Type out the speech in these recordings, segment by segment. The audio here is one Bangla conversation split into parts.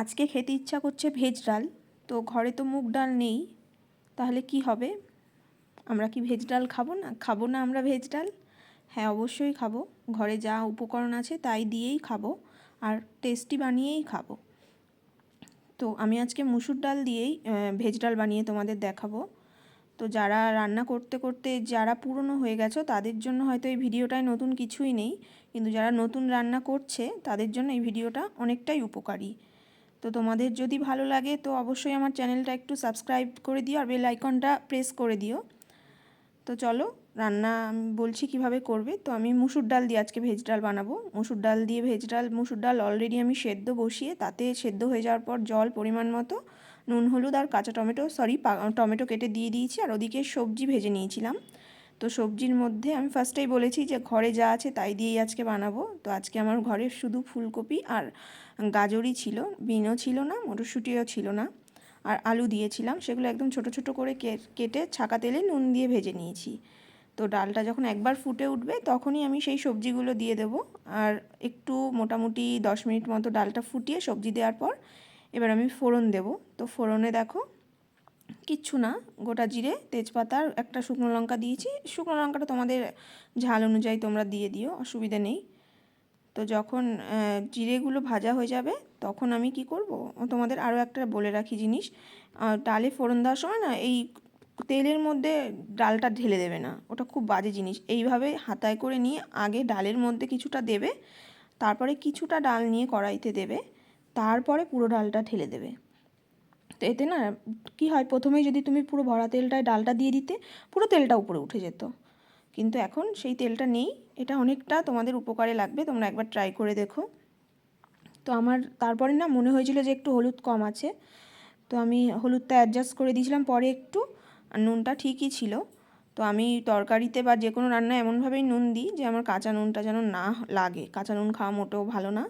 আজকে খেতে ইচ্ছা করছে ভেজ ডাল, তো ঘরে তো মুগ ডাল নেই, তাহলে কি হবে? আমরা কি ভেজ ডাল খাব না? খাব না আমরা ভেজ ডাল? হ্যাঁ অবশ্যই খাব। ঘরে যা উপকরণ আছে তাই দিয়েই খাব, আর টেস্টি বানিয়েই খাব। তো আমি আজকে মুসুর ডাল দিয়েই ভেজ ডাল বানিয়ে তোমাদের দেখাবো। তো যারা রান্না করতে করতে যারা পুরনো হয়ে গেছো, তাদের জন্য হয়তো এই ভিডিওটায় নতুন কিছুই নেই, কিন্তু যারা নতুন রান্না করছে, তাদের জন্য এই ভিডিওটা অনেকটাই উপকারী। তো তোমাদের যদি ভালো লাগে, তো অবশ্যই আমার চ্যানেলটা একটু সাবস্ক্রাইব করে দিও আর বেল আইকনটা প্রেস করে দিও। তো চলো, রান্না আমি বলছি কীভাবে করবে। তো আমি মুসুর ডাল দিয়ে আজকে ভেজ ডাল বানাবো। মুসুর ডাল দিয়ে ভেজ ডাল, মুসুর ডাল অলরেডি আমি সেদ্ধ বসিয়ে, তাতে সেদ্ধ হয়ে যাওয়ার পর জল পরিমাণ মতো, নুন, হলুদ আর কাঁচা টমেটো সরি টমেটো কেটে দিয়ে দিয়েছি আর ওদিকে সবজি ভেজে নিয়েছিলাম। তো সবজির মধ্যে আমি ফার্স্টেই বলেছি যে ঘরে যা আছে তাই দিয়েই আজকে বানাবো। তো আজকে আমার ঘরে শুধু ফুলকপি আর গাজরই ছিল, বিনও ছিল না, মটরশুঁটিও ছিল না। আর আলু দিয়েছিলাম, সেগুলো একদম ছোট ছোট করে কেটে ছাকা তেলে নুন দিয়ে ভেজে নিয়েছি। তো ডালটা যখন একবার ফুটে উঠবে তখনই আমি সেই সবজিগুলো দিয়ে দেব। আর একটু মোটামুটি দশ মিনিট মতো ডালটা ফুটিয়ে সবজি দেওয়ার পর এবার আমি ফোড়ন দেব। তো ফোড়নে দেখো কিচ্ছু না, গোটা জিরে তেজপাতার একটা শুকনো লঙ্কা দিয়েছি। শুকনো লঙ্কাটা তোমাদের ঝাল অনুযায়ী তোমরা দিয়ে দিও, অসুবিধা নেই। তো যখন জিরেগুলো ভাজা হয়ে যাবে, তখন আমি কি করব? তোমাদের আরও একটা বলে রাখি জিনিস ডালে ফোড়ন দেওয়ার সময় না, এই তেলের মধ্যে ডালটা ঢেলে দেবে না। ওটা খুব বাজে জিনিস। এইভাবে হাতায় করে নিয়ে আগে ডালের মধ্যে কিছুটা দেবে, তারপরে কিছুটা ডাল নিয়ে কড়াইতে দেবে, তারপরে পুরো ডালটা ঢেলে দেবে। তো এতে না কি হয়, প্রথমেই যদি তুমি পুরো ভরা তেলটায় ডালটা দিয়ে দিতে, পুরো তেলটা উপরে উঠে যেত। কিন্তু এখন সেই তেলটা নেই, এটা অনেকটা তোমাদের উপকারে লাগবে, তোমরা একবার ট্রাই করে দেখো। তো আমার, তারপরে না মনে হয়েছিল যে একটু হলুদ কম আছে। তো আমি হলুদটা অ্যাডজাস্ট করে দিয়েছিলাম, পরে একটু, আর নুনটা ঠিকই ছিল। তো আমি তরকারিতে বা যে কোনো রান্নায় এমনভাবেই নুন দিই যে আমার কাঁচা নুনটা যেন না লাগে। কাঁচা নুন খাওয়া মোটেও ভালো না।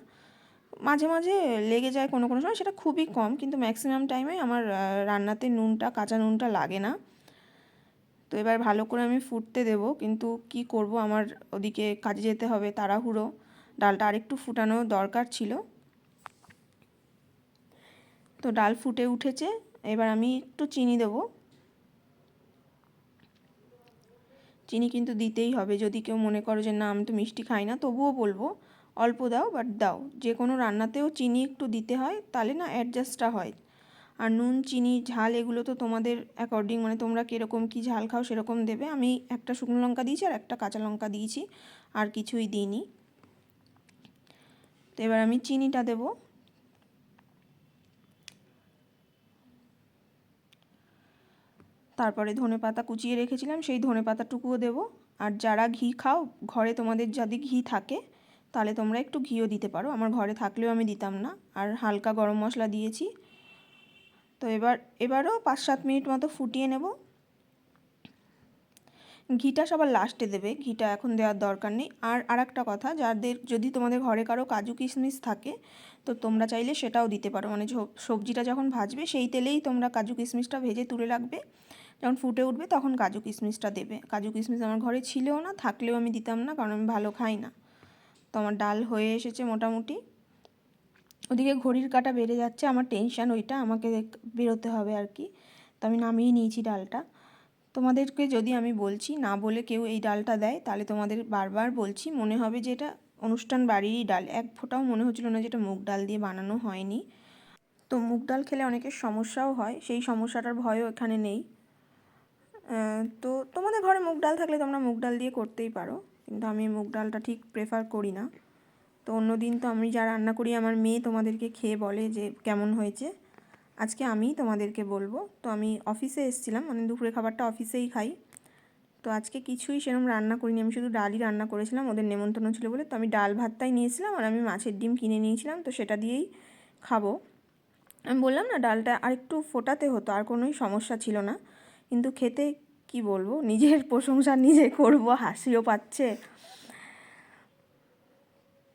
মাঝে মাঝে লেগে যায় কোনো কোনো সময়, সেটা খুবই কম। কিন্তু ম্যাক্সিমাম টাইমে আমার রান্নাতে নুনটা, কাঁচা নুনটা লাগে না। তো এবার ভালো করে আমি ফুটতে দেব। কিন্তু কি করব? আমার ওদিকে কাজে যেতে হবে, তাড়াহুড়ো। ডালটা আরেকটু ফুটানো দরকার ছিল। তো ডাল ফুটে উঠেছে। এবার আমি একটু চিনি দেব। চিনি কিন্তু দিতেই হবে। যদি কেউ মনে করো যে, না, আমি তো মিষ্টি খাই না, তবুও বলব। অল্প দাও বাট দাও। যে কোনো রান্নাতেও চিনি একটু দিতে হয়, তাহলে না অ্যাডজাস্টটা হয়। আর নুন, চিনি, ঝাল, এগুলো তো তোমাদের অ্যাকর্ডিং মানে তোমরা কীরকম কী ঝাল খাও সেরকম দেবে। আমি একটা শুকনো লঙ্কা দিয়েছি আর একটা কাঁচা লঙ্কা দিয়েছি, আর কিছুই দিইনি। তো এবার আমি চিনিটা দেব। তারপরে ধনে পাতা কুচিয়ে রেখেছিলাম, সেই ধনে পাতাটুকুও দেবো। আর যারা ঘি খাও, ঘরে তোমাদের যদি ঘি থাকে তাহলে তোমরা একটু ঘিও দিতে পারো। আমার ঘরে থাকলেও আমি দিতাম না। আর হালকা গরম মশলা দিয়েছি। তো এবার, এবারও পাঁচ সাত মিনিট মতো ফুটিয়ে নেব। ঘিটা সবার লাস্টে দেবে। ঘিটা এখন দেওয়ার দরকার নেই। আর আর একটা কথা, যাদের, যদি তোমাদের ঘরে কারও কাজু কিশমিশ থাকে, তো তোমরা চাইলে সেটাও দিতে পারো। মানে সবজিটা যখন ভাজবে, সেই তেলেই তোমরা কাজু কিশমিশটা ভেজে তুলে রাখবে। যখন ফুটে উঠবে, তখন কাজু কিশমিশটা দেবে। কাজু কিশমিশ আমার ঘরে ছিলও না, থাকলেও আমি দিতাম না, কারণ আমি ভালো খাই না। তো আমার ডাল হয়ে এসেছে মোটামুটি। ওদিকে ঘড়ির কাটা বেড়ে যাচ্ছে, আমার টেনশান ওইটা, আমাকে বেরোতে হবে আর কি। তো আমি নামিয়ে নিয়েছি ডালটা। তোমাদেরকে যদি আমি বলছি, না বলে কেউ এই ডালটা দেয়, তাহলে তোমাদের বারবার বলছি, মনে হবে যে এটা অনুষ্ঠান বাড়িরই ডাল। এক ফোঁটাও মনে হচ্ছিল না যেটা মুগ ডাল দিয়ে বানানো হয়নি। তো মুগ ডাল খেলে অনেকের সমস্যাও হয়, সেই সমস্যাটার ভয়ও এখানে নেই। তো তোমাদের ঘরে মুগ ডাল থাকলে তোমরা মুগ ডাল দিয়ে করতেই পারো। কিন্তু আমি মুগ ডালটা ঠিক প্রেফার করি না। তো অন্য দিন তো আমি যা রান্না করি, আমার মেয়ে তোমাদেরকে খেয়ে বলে যে কেমন হয়েছে। আজকে আমি তোমাদেরকে বলব। তো আমি অফিসে এসেছিলাম মানে দুপুরে খাবারটা অফিসেই খাই। তো আজকে কিছুই সেরকম রান্না করিনি, আমি শুধু ডালই রান্না করেছিলাম, ওদের নেমন্তন্ন ছিল বলে। তো আমি ডাল ভাতটাই নিয়েছিলাম আর আমি মাছের ডিম কিনে নিয়েছিলাম, তো সেটা দিয়েই খাব। আমি বললাম না, ডালটা আর একটু ফোটাতে হতো, আর কোনোই সমস্যা ছিল না। কিন্তু খেতে কি বলব? নিজের প্রশংসা নিজে করব, হাসিও পাচ্ছে।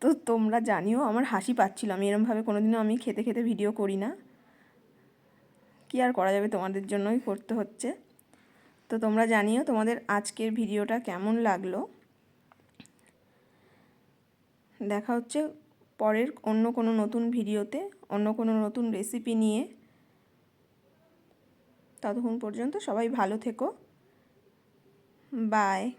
তো তোমরা জানিও, আমার হাসি পাচ্ছিল। আমি এরমভাবে কোনো দিনও আমি খেতে খেতে ভিডিও করি না। কি আর করা যাবে? তোমাদের জন্যই করতে হচ্ছে। তো তোমরা জানিও, তোমাদের আজকের ভিডিওটা কেমন লাগল? দেখা হচ্ছে পরের অন্য কোনো নতুন ভিডিওতে অন্য কোনো নতুন রেসিপি নিয়ে। ততক্ষণ পর্যন্ত সবাই ভালো থেকো। Bye.